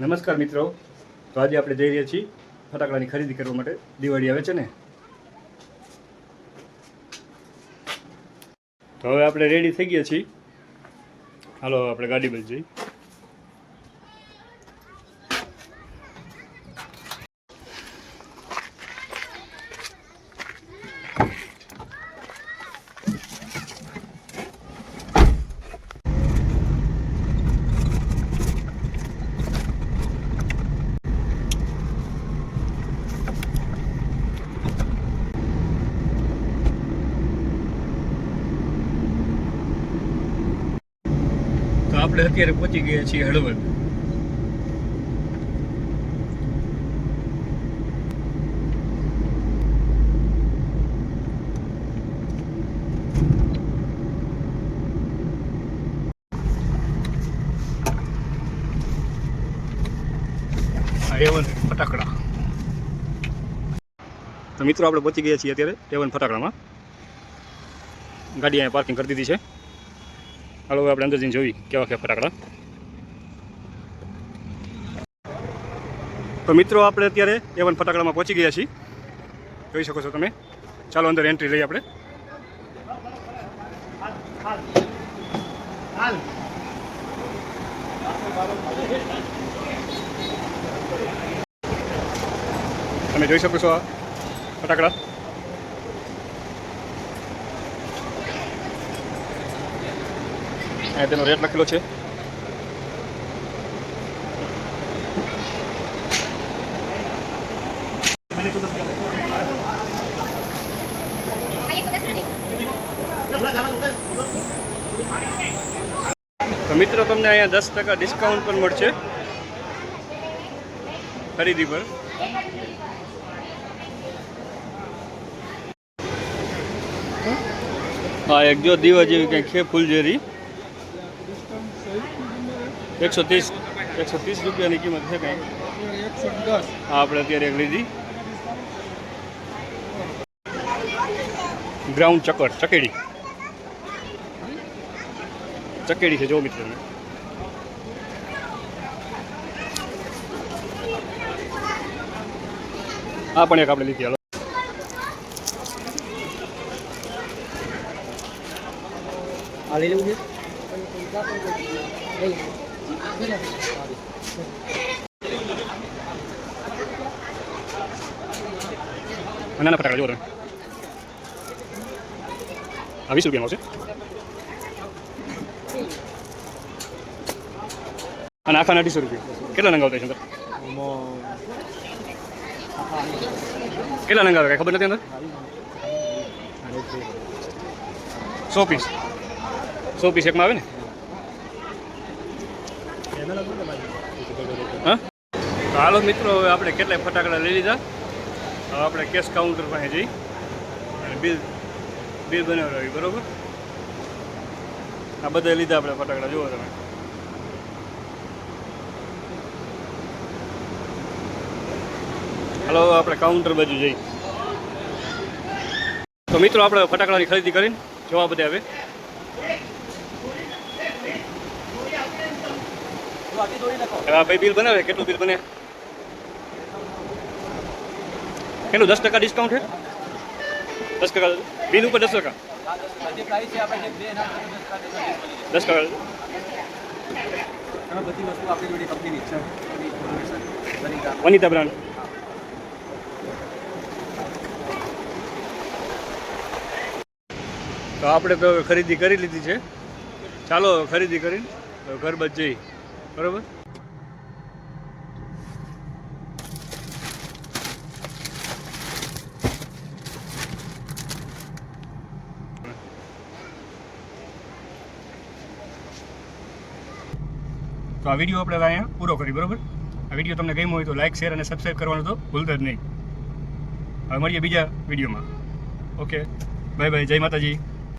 નમસ્કાર મિત્રો. તો આજે આપણે જઈ રહ્યા છીએ ફટાકડાની ખરીદી કરવા માટે. દિવાળી આવે છે ને? તો હવે આપણે રેડી થઈ ગયા છીએ. હાલો, આપણે ગાડી પર જઈ આપણે અત્યારે પહોંચી ગયા છીએ હળવદ. આ એવન ફટાકડા. તો મિત્રો, આપણે પહોંચી ગયા છીએ અત્યારે એવન ફટાકડામાં. ગાડી અહીંયા પાર્કિંગ કરી દીધી છે. હાલો આપણે અંદર જઈને જોઈ કેવા કે ફટાકડા તો મિત્રો, આપણે અત્યારે એ વન ફટાકડામાં પહોંચી ગયા છીએ. જોઈ શકો છો તમે. ચાલો, અંદર એન્ટ્રી લઈએ આપણે. તમે જોઈ શકો છો આ ફટાકડા. અહીંયા તેનો રેટ લખેલો છે. તો મિત્રો, તમને અહીંયા દસ ટકા ડિસ્કાઉન્ટ પણ મળશે ખરીદી પર. હા, એક જો દીવા જેવી કંઈક છે, ફૂલઝેરી. એકસો ત્રીસ. એકસો ત્રીસ રૂપિયાની કિંમત છે કંઈક એકસો દસ આ આપણે અત્યારે એક લીધી ગ્રાઉન્ડ ચક્કર, ચકેડી. ચકેડી છે, જો મિત્રો આ પણ એક આપણે લીધી, હાલો. આ લઈ લેવું છે? નાના ફટાકડા જો તમે આ વીસ રૂપિયામાં આવશે અને આખા અઢીસો રૂપિયા કેટલા નંગ આવતા છે અંદર કેટલા નંગ આવે કાંઈ ખબર નથી અંદર સો પીસ સો પીસ એકમાં આવે ને હા? હાલો મિત્રો, હવે આપણે કેટલાય ફટાકડા લઈ લીધા. હવે આપણે કેશ કાઉન્ટર પાસે જઈ અને બિલ બિલ બનાવડાવી, બરોબર? આ બધા લીધા આપણે ફટાકડા, જુઓ તમે. હાલો આપણે કાઉન્ટર બાજુ જઈ. તો મિત્રો, આપણે ફટાકડાની ખરીદી કરીને જોવા બધા હવે હવે આ ભાઈ બિલ બનાવે? કેટલું બિલ બને? કેટલું દસ ટકા ડિસ્કાઉન્ટ છે? દસ ટકા બિલ ઉપર દસ ટકા? દસ ટકા. બધી વનિતા બ્રાન્ડ. તો આપણે તો ખરીદી કરી લીધી છે. ચાલો ખરીદી કરીને ઘર બાદ જઈ. બરોબર? તો આ વીડિયો આપણે અહીંયા પૂરો કરી, બરોબર? આ વીડિયો તમને ગમ્યો હોય તો લાઈક શેર અને સબસ્ક્રાઈબ કરવાનું તો ભૂલતા જ નહીં. હવે મળીએ બીજા વિડીયોમાં. ઓકે બાય બાય જય માતાજી.